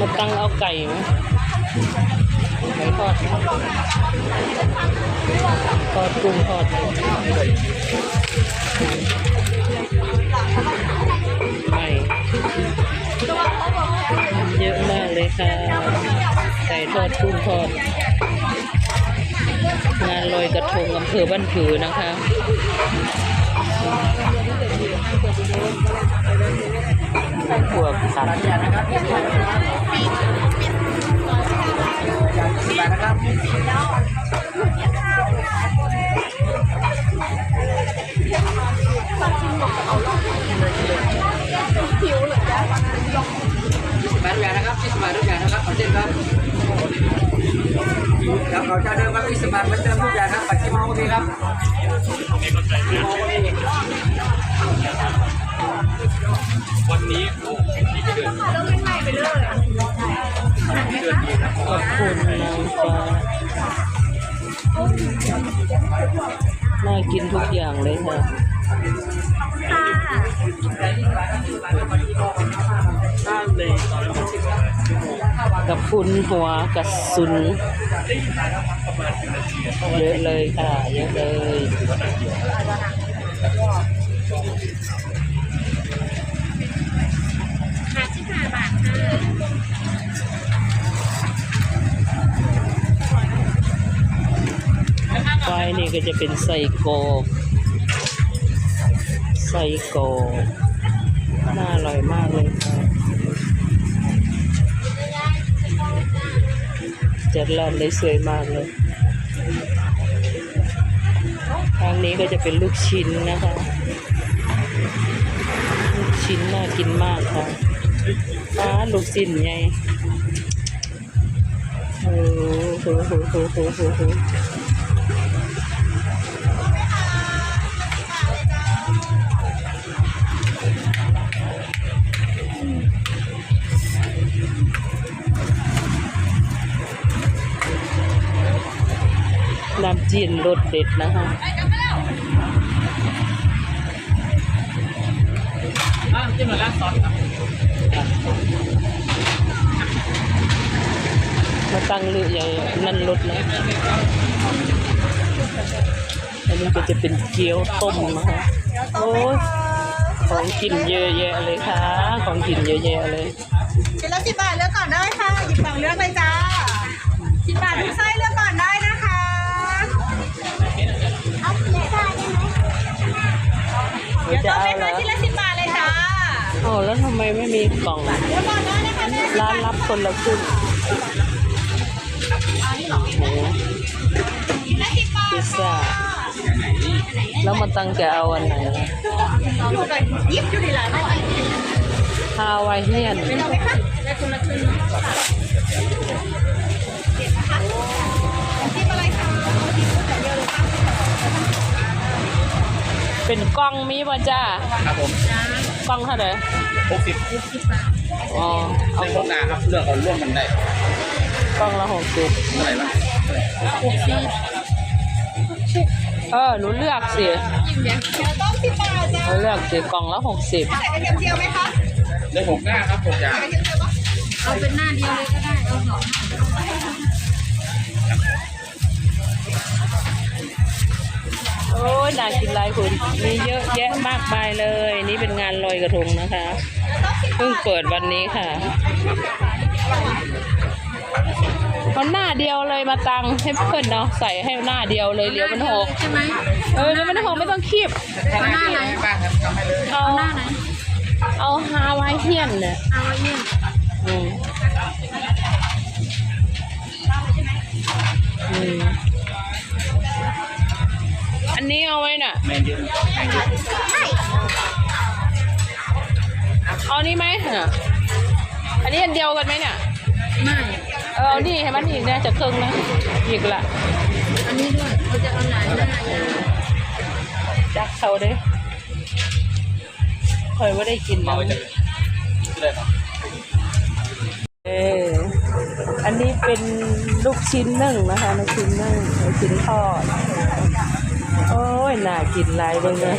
มาตั้งเอาไก่ไหมไก่ทอดทอดกุ้งทอดไก่เยอะมากเลยค่ะไก่ทอดกุ้งทอดงานลอยกระทงอำเภอบ้านผือนะคะ พวกสัตว์บาท อย่างเลยค่ะถ้าในตอนนั้นผมคิดว่ากับคุณหัวกระสุนประมาณเป็นนาทีอะเยอะเลยค่ะเยอะเลยไฟนี่ก็จะเป็นไส้กรอก ไส้กรอกน่าอร่อยมากเลยค่ะจัดร้านได้สวยมากเลย ทางนี้ก็จะเป็นลูกชิ้นนะคะ ลูกชิ้นน่ากินมากค่ะฟ้าลูกชิ้นไงโอ้โหโหโหโหโหโห น้ำจีนรสเด็ดนะคะอะจิ้มหน่อยละซอสครับมาตั้งเรือใหญ่นั่นรสนะอันนี้ก็จะเป็นเกี๊ยวต้มนะคะโอ้ยของกินเยอะแยะเลยค่ะ ของกินเยอะแยะเลยชิ้นละสิบบาทเลือกก่อนได้ค่ะหยิบสองเลือกเลยจ้าสิบบาททุกไส้เลือก อแล้วทำไมไม่มีกล่อง ร้านรับคนละครึ่งโอ้พิซซ่าแล้วมาตั้งจะเอาอันไหนยิบอยู่ดีละไม่ไหวฮาวายเฮียนเอาไหมคะได้คนละครึ่งเด็ดนะคะชิมอะไรคะชิมก๋วยเตี๋ยวเรือหรือเปล่าเป็นกล้องมีป่ะจ้าครับผม กล้องเท่าไหร่หกสิบอ๋อเอาเรื่องพวกนาครับเรื่องเอาร่วมกันได้กล้องละหกสิบเท่าไหร่บ้างเออหนูเลือกสิเดี๋ยวต้มสิบบาทจ้าหนูเลือกสิกล่องละหกสิบใส่กระเทียมเจียวไหมคะได้หกหน้าครับหกอย่างใส่กระเทียมเจียวปะเอาเป็นหน้าเดียวเลยก็ได้เอาสองโอ้ย น่ากินหลายคุณมีเยอะแยะมากมายเลย นี่เป็นงานลอยกระทงนะคะเพิ่งเปิดวันนี้ค่ะเอาหน้าเดียวเลยมาตังให้เพื่อนเนาะใส่ให้หน้าเดียวเลยเดี๋ยวมันหกใช่ไหมเออเดี๋ยวมันหกไม่ต้องคีบเอาหน้าไหนเอาเอาหน้าไหนเอาฮาวายเฮียนเนี่ยเอาเยี่ยนอืมอืมอั นนี้เอาไว้น่ะแมนยืนแมนยืนเอานี่ไหมน่ะอันนี้อันเดียวกันไหมเนี่ย ไม่ เออเอานี่ให้มันอีกเนี่ยจะครึ่งนะอีกละอันนี้ด้วยเขาจะเอาหลายหน้าอย่างจักเขาเด้คอยว่าได้กินเอาแล้วไว้จะเลยครับเออ อันนี้เป็นลูกชิ้นนึ่งนะคะลูกชิ้นนึ่งลูกชิ้นทอดโอ้ยน่ากินหลายเบิ่งเลย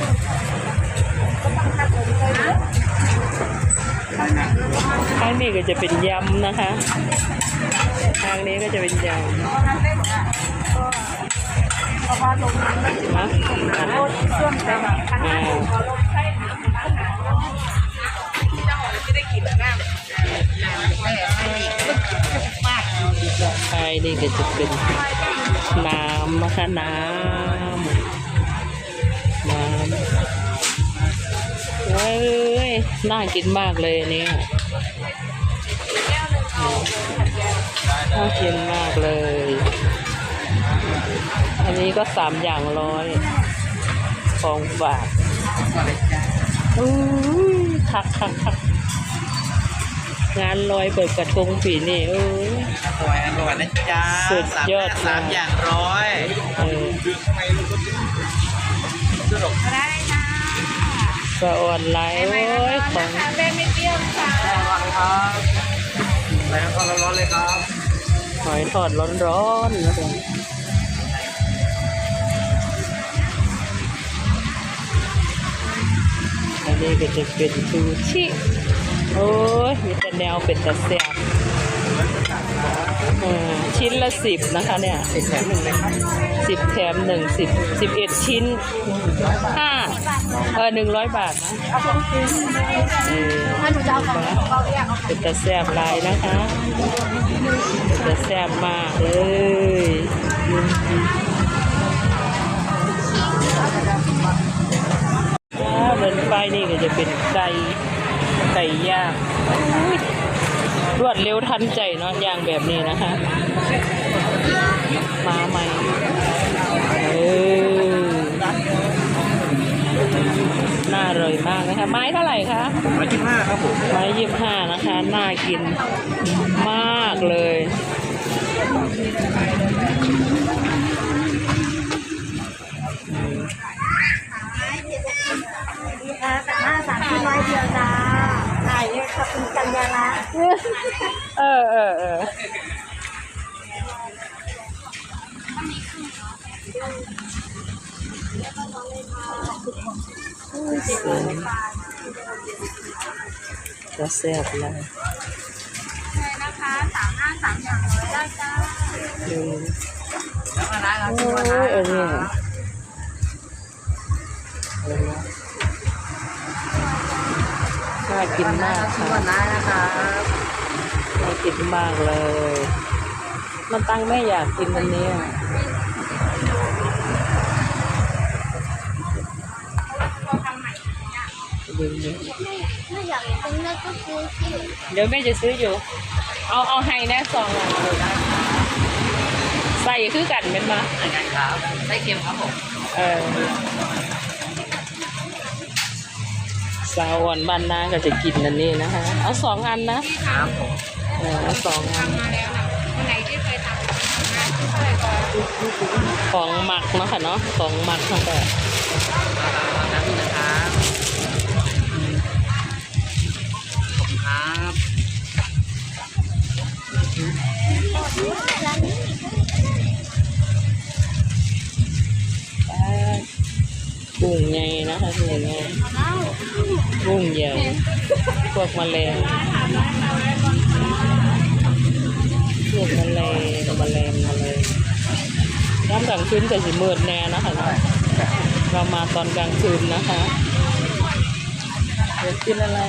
ใครางนี้ก็จะเป็นยำนะคะทางนี้ก็จะเป็นยำนะ นี่ก็จะเป็นน้ำนะคะน้ำน้ำเว้ยน่ากินมากเลยนเนี่ยน่ากินมากเลย อันนี้ก็สามอย่างร้อยของฝากอุ้ยคักคักคัก งานลอยเปิดกระทงผีนี่เอ้ยสวยอร่อยนะจ๊ะสุดยอดสามอย่างร้อยเออสะออนไลน์โอ้ยของแม่ไม่เปรี้ยวค่ะอร่อยครับไปแล้วก็ร้อนๆเลยครับหอยทอดร้อนๆนะคะอันนี้ก็จะเป็นซูชิ โอ้ยมีแต่แนวเป็นตะเสียบเออชิ้นละสิบนะคะเนี่ยสิบแถมหนึ่งเลยครับสิบแถมหนึ่งสิบสิบเอ็ดชิ้นห้าเออหนึ่งร้อยบาทนะเออถ้าหนูจะเอาของเราเรียกเอาเป็นตะแซบลายนะคะเป็นตะแซบมากเลยเดินไปนี่ก็จะเป็นไก่ ไก่ย่างอุ๊ยรวดเร็วทันใจเนาะย่างแบบนี้นะคะ มาใหม่เออน่าอร่อยมากนะคะ ไม้เท่าไหร่คะร้อยยี่สิบห้าครับผมไม้ยี่สิบห้านะคะ น่ากินมากเลย เออเออเออจะแซ่บเลยนะคะสามห้าสามอย่างร้อยได้จ้าอืมแล้วก็ร้านเราโอ้ชื่อว่าร้านยเออเนี่ยเออน่ากินมากค่ะ ว่าร้านนะครับน่ากินมากเลย มันตั้งไม่อยากกินอันเนี้ยดูนี่ไม่อยากเป็นแล้วก็ซื้อสิเดี๋ยวแม่จะซื้ออยู่ เอาเอาให้แน่สองอันเลยนะใส่คือกันเป็นมาเหมือนกันครับไส้เค็มครับผมเออสาวอ่อนบ้านนาก็จะกินอันนี้นะคะ เอาสองอันนะครับผม เออเอาสองอันมานวันไหนที่เคยทำนะเท่าไหร่ก่อนของหมักเนาะค่ะเนาะของหมักทั้งแบบน้ำนี่นะครับขอบคุณครับกุ้งใหญ่นะคะกุ้งใหญ่กุ้งใหญ่พวกแมลง น้ำกลางคืนก็สิมืดแน่นะคะเนาะเรามาตอนกลางคืนนะคะเดี๋ยวกินอะไร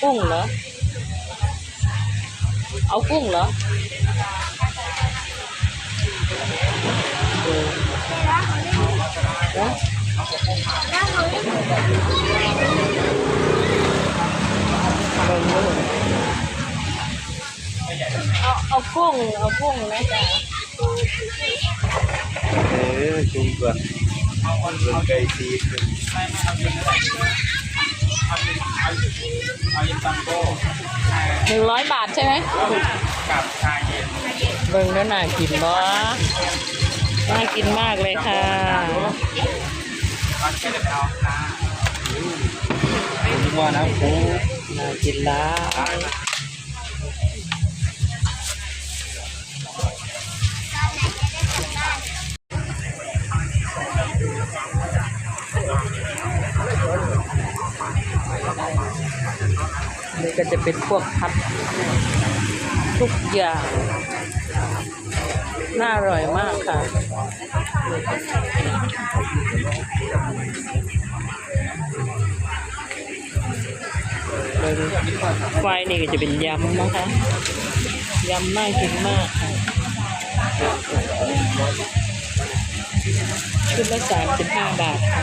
กุ้งเหรอ เอากุ้งเหรอเออเอ๊ะเบิ่งดูเอาเอากุ้งเอากุ้งนะจ๊ะ เออจุ่มก่อนเรื่องไก่ตีขึ้นเอายิงตังโก้หนึ่งร้อยบาทใช่ไหมกับชาเย็นเบิ่งแล้วน่ากินบ่น่ากินมากเลยค่ะตอนแค่เด็กเอาค่ะนี่ว่านะครูน่ากินแล้ว ก็จะเป็นพวกพัดทุกอย่างน่าอร่อยมากค่ะ ไฟนี่ก็จะเป็นยำนะคะยำน่ากินมากค่ะชุดละสามสิบห้าบาทค่ะ